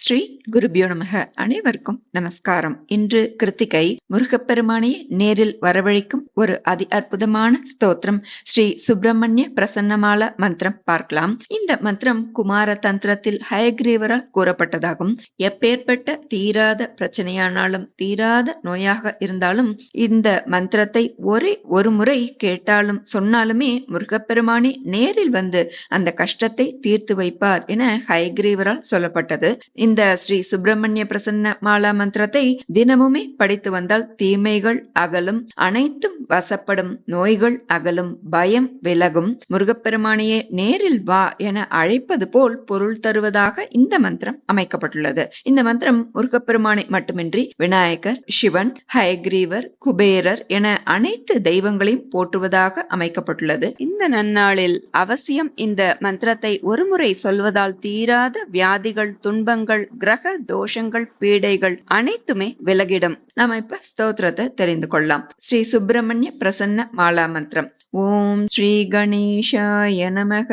ஸ்ரீ குருபியோ நமக. அனைவருக்கும் நமஸ்காரம். இன்று கிருத்திகை முருகப்பெருமானை நேரில் வரவழைக்கும் ஒரு அதி அற்புதமான ஸ்தோத்திரம். ஸ்ரீ சுப்பிரமணிய பிரசன்னமால மந்திரம் பார்க்கலாம். இந்த மந்திரம் குமார தந்திரத்தில் ஹயக்ரீவரால் கூறப்பட்டதாகும். எப்பேற்பட்ட தீராத பிரச்சனையானாலும் தீராத நோயாக இருந்தாலும் இந்த மந்திரத்தை ஒரே ஒரு முறை கேட்டாலும் சொன்னாலுமே முருகப்பெருமானே நேரில் வந்து அந்த கஷ்டத்தை தீர்த்து வைப்பார் என ஹயக்ரீவரால் சொல்லப்பட்டது. இந்த ஸ்ரீ சுப்பிரமணிய பிரசன்ன மாலா மந்திரத்தை தினமுமே படித்து வந்தால் தீமைகள் அகலும் அனைத்தும் வசப்படும் நோய்கள் அகலும் பயம் விலகும். முருகப்பெருமானையே நேரில் வா என அழைப்பது போல் பொருள் தருவதாக இந்த மந்திரம் அமைக்கப்பட்டுள்ளது. இந்த மந்திரம் முருகப்பெருமானை மட்டுமின்றி விநாயகர் சிவன் ஹயக்ரீவர் குபேரர் என அனைத்து தெய்வங்களையும் போற்றுவதாக அமைக்கப்பட்டுள்ளது. இந்த நன்னாளில் அவசியம் இந்த மந்திரத்தை ஒருமுறை சொல்வதால் தீராத வியாதிகள் துன்பங்கள் பாவங்கள் கிரக தோஷங்கள் பீடைகள் அனைத்துமே விலகிடும். நாம இப்ப ஸ்தோத்திரத்தை தெரிந்து கொள்ளலாம். ஸ்ரீ சுப்பிரமணிய பிரசன்ன மாலா மந்திரம். ஓம் ஸ்ரீ கணேஷாய நமக.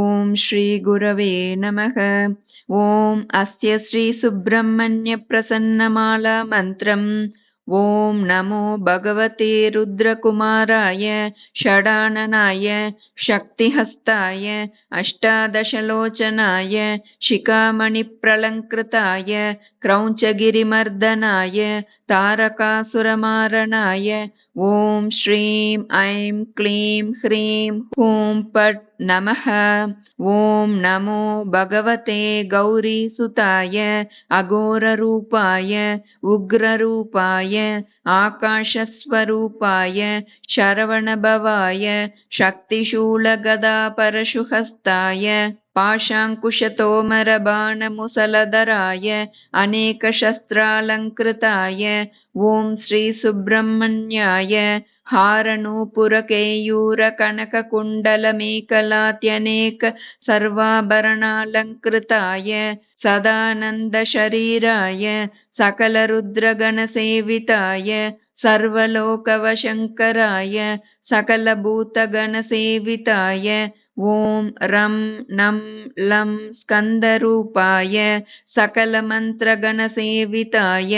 ஓம் ஸ்ரீ குரவே நமக. ஓம் அஸ்ய ஸ்ரீ சுப்பிரமணிய பிரசன்ன மாலா மந்திரம். ॐ नमो भगवते रुद्रकुमाराय षडाननाय शक्तिहस्ताय अष्टादशलोचनाय शिखामणिप्रलङ्कृताय क्रौञ्चगिरिमर्दनाय तारकासुरमारणाय ॐ श्रीं ऐं क्लीं ह्रीं हूं पट् नमः। ॐ नमो भगवते गौरीसुताय अघोररूपाय उग्ररूपाय आकाशस्वरूपाय शरवणभवाय शक्तिशूलगदापरशुहस्ताय पाशाङ्कुशतोमरबाणमुसलधराय अनेकशस्त्रालङ्कृताय ॐ श्रीसुब्रह्मण्याय हारनूपुरकेयूरकनककुण्डलमेकलात्यनेक सर्वाभरणालङ्कृताय सदानन्दशरीराय सकलरुद्रगणसेविताय सर्वलोकवशङ्कराय सकलभूतगणसेविताय ॐ रं नं लं स्कन्दरूपाय सकलमन्त्रगणसेविताय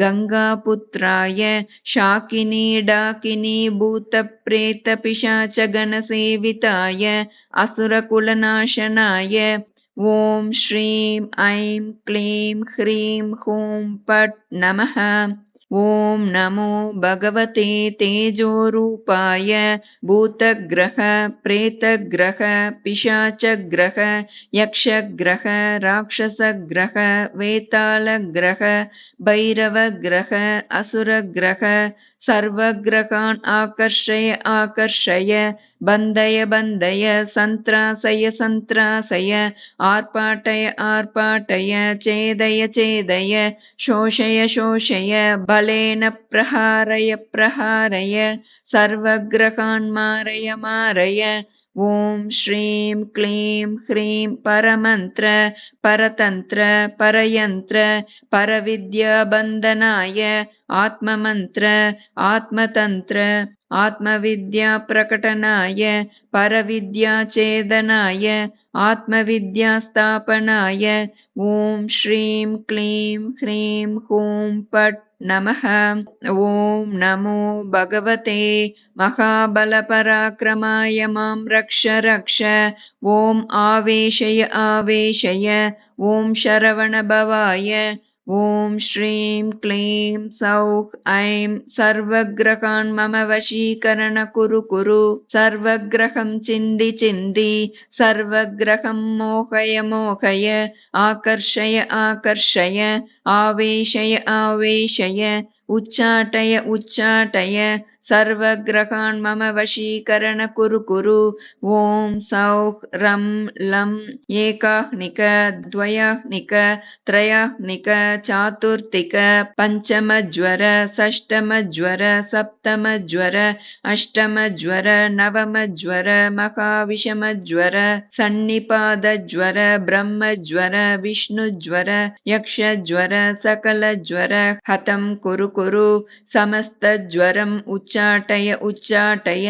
गङ्गापुत्राय शाकिनी डाकिनी भूतप्रेतपिशाचगणसेविताय असुरकुलनाशनाय ॐ श्रीं ऐं क्लीं ह्रीं हूं पट् नमः ॐ नमो भगवते तेजोरूपाय भूतग्रह प्रेतग्रह पिशाचग्रह यक्षग्रह, राक्षसग्रह, वेतालग्रह, भैरवग्रह, असुरग्रह, सर्वग्रहान् आकर्षय आकर्षय बन्धय बन्धय सन्त्रासय सन्त्रासय आर्पाटय आर्पाटय चेदय चेदय शोषय शोषय बलेन प्रहारय प्रहारय सर्वग्रहान् मारय मारय ॐ श्रीं क्लीं ह्रीं परमन्त्र परतन्त्र परयन्त्र परविद्याबन्धनाय आत्ममन्त्र आत्मतन्त्र आत्मविद्याप्रकटनाय परविद्याचेदनाय आत्मविद्यास्थापनाय ॐ श्रीं क्लीं ह्रीं हूं पट् नमः। ॐ नमो भगवते महाबलपराक्रमाय मां रक्ष रक्ष। ॐ आवेशय आवेशय। ॐ शरवणभवाय ॐ श्रीं क्लीं सौः ऐं सर्वग्रहान् मम वशीकरण कुरु कुरु। सर्वग्रहं चिन्धि चिन्धि सर्वग्रहं मोहय मोहय आकर्षय आकर्षय आवेशय आवेशय उच्चाटय उच्चाटय सर्वग्रहान् मम वशीकरण कुरु कुरु ॐ सौः रं लं एकाह्निक द्वयाह्निक त्रयाह्निक चातुर्थिक पञ्चमज्वर षष्टमज्वर सप्तमज्वर अष्टमज्वर नवमज्वर महाविषमज्वर सन्निपादज्वर ब्रह्मज्वर विष्णुज्वर यक्षज्वर सकलज्वर हतं कुरु कुरु समस्तज्वरम् उच्चाटय उच्चाटय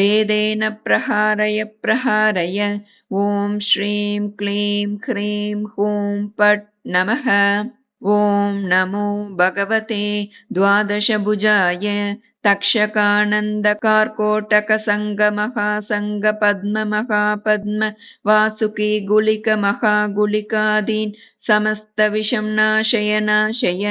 भेदेन प्रहारय प्रहारय ॐ श्रीं क्लीं ह्रीं हूं पट् नमः ॐ नमो भगवते द्वादशभुजाय तक्षकानन्दकार्कोटकसङ्गमहासङ्गपद्ममहापद्म वासुकी गुलिकमहागुलिकादीन् समस्तविषं नाशय नाशय।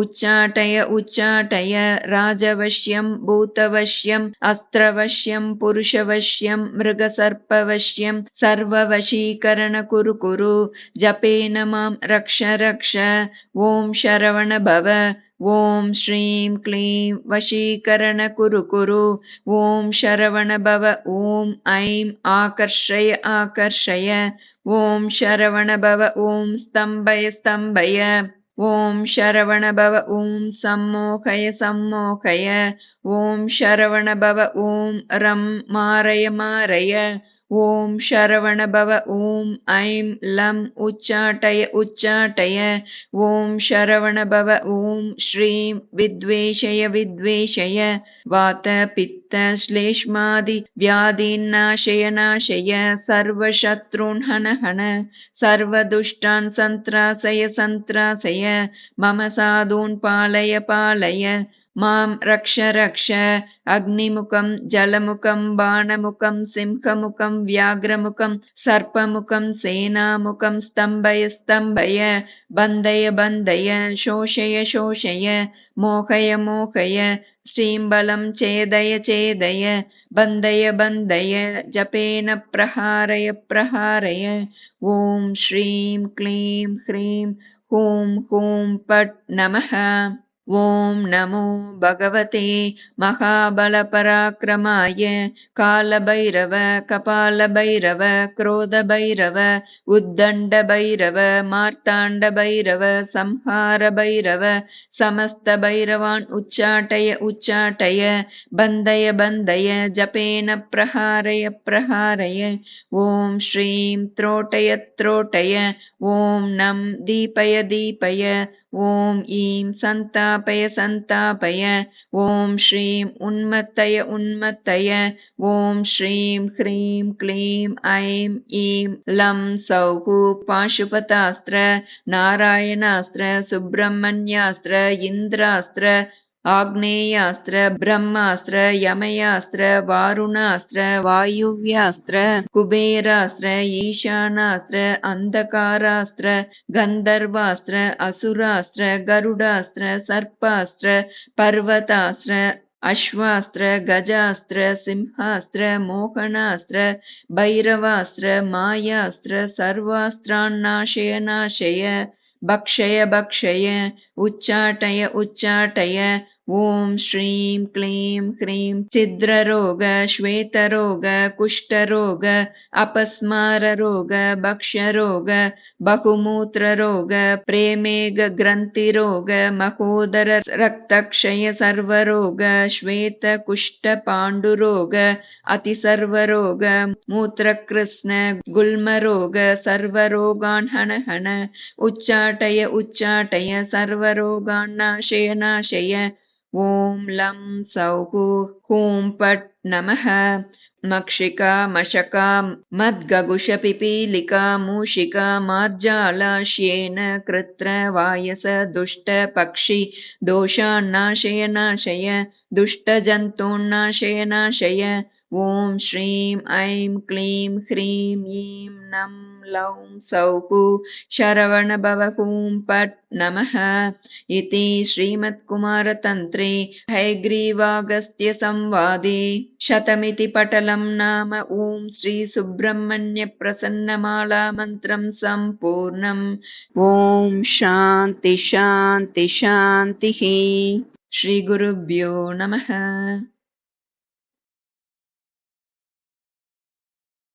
उच्चाटय उच्चाटय। राजवश्यं भूतवश्यम् अस्त्रवश्यं पुरुषवश्यं मृगसर्पवश्यं सर्ववशीकरण कुरु कुरु जपेन मां रक्ष रक्ष ॐ शरवण भव ஓம் ஸ்ரீம் க்ளீம் வசீகரண குரு குரு. ஓம் சரவண பவ ஓம் ஐம் ஆகர்ஷய ஆகர்ஷய. ஓம் சரவண பவ ஓம் ஸ்தம்பய ஸ்தம்பய. ஓம் சரவண பவ ஓம் சம்மோகய சம்மோகய. ஓம் சரவண பவ ஓம் ரம் மாரய மாரய ॐ शरवण भव ॐ ऐं लं उच्चाटय उच्चाटय। ॐ शरवण भव ॐ श्रीं विद्वेषय विद्वेषय। वातपित्त श्लेष्मादि व्याधीन्नाशय नाशय। सर्वशत्रून् हन हन। सर्वदुष्टान् सन्त्रासय सन्त्रासय। मम साधून् पालय पालय मां रक्ष रक्ष अग्निमुखं जलमुखं बाणमुखं सिंहमुखं व्याघ्रमुखं सर्पमुखं सेनामुखं स्तम्भय स्तम्भय बन्धय बन्धय शोषय शोषय मोहय मोहय श्रीम्बलं चेदय चेदय बन्धय बन्धय जपेन प्रहारय प्रहारय ॐ श्रीं क्लीं ह्रीं हूं हूं पट् नमः ॐ नमो भगवते महाबलपराक्रमाय कालभैरव कपालभैरव क्रोधभैरव उद्दण्डभैरव मार्ताण्डभैरव संहारभैरव समस्तभैरवान् उच्चाटय उच्चाटय बन्धय बन्धय जपेन प्रहारय प्रहारय ॐ श्रीं त्रोटय त्रोटय ॐ नं दीपय दीपय ॐ ईं சந்தாபய சந்தாபய ஓம் ஸ்ரீம் உன்மத்தய உன்மத்தய. ஓம் ஸ்ரீம் ஹ்ரீம் க்ளீம் ஐம் ஈம் லம் சௌகு பாசுபதாஸ்திர. நாராயணாஸ்திர சுப்பிரமணியாஸ்திர இந்திராஸ்திர. आग्नेयास्त्र, ब्रह्मास्त्र, यमयास्त्र, वारुणास्त्र, वायुव्यास्त्र, कुबेरास्त्र, ईशानास्त्र अन्धकारास्त्र गन्धर्वास्त्र असुरास्त्र, गरुडास्त्र, सर्पास्त्र, पर्वतास्त्र, अश्वास्त्र, गजास्त्र, सिंहास्त्र, मोहनास्त्र, भैरवास्त्र, मायास्त्र सर्वास्त्रान्नाशय नाशय भक्षय भक्षय उच्चाटय उच्चाटय ॐ श्रीं क्लीं ह्रीं छिद्ररोग श्वेतरोग कुष्ठरोग अपस्माररोग भक्ष्यरोग बहुमूत्ररोग प्रेमेघग्रन्थिरोग महोदर रक्तक्षय सर्वरोग श्वेतकुष्ठपाण्डुरोग अतिसर्वरोग मूत्रकृत्स्न गुल्मरोग सर्वरोगान् हन हन उच्चाटय उच्चाटय सर्वरोगान्नाशय नाशय ॐ लं सौः हूं पट् नमः। मक्षिका मशका मद्गगुषपिपीलिका मूषिका मार्जाला श्येन कृत्र नाशय दुष्टजन्तून्नाशय नाशय ॐ श्रीं ऐं क्लीं ह्रीं ईं नं लौं सौः शरवणभव हूं पट् नमः। इति श्रीमत्कुमारतन्त्रे हैग्रीवागस्त्यसंवादे शतमिति पटलं नाम ॐ श्रीसुब्रह्मण्यप्रसन्नमालामन्त्रं सम्पूर्णम्। ॐ शान्ति शान्ति शान्तिः। श्रीगुरुभ्यो नमः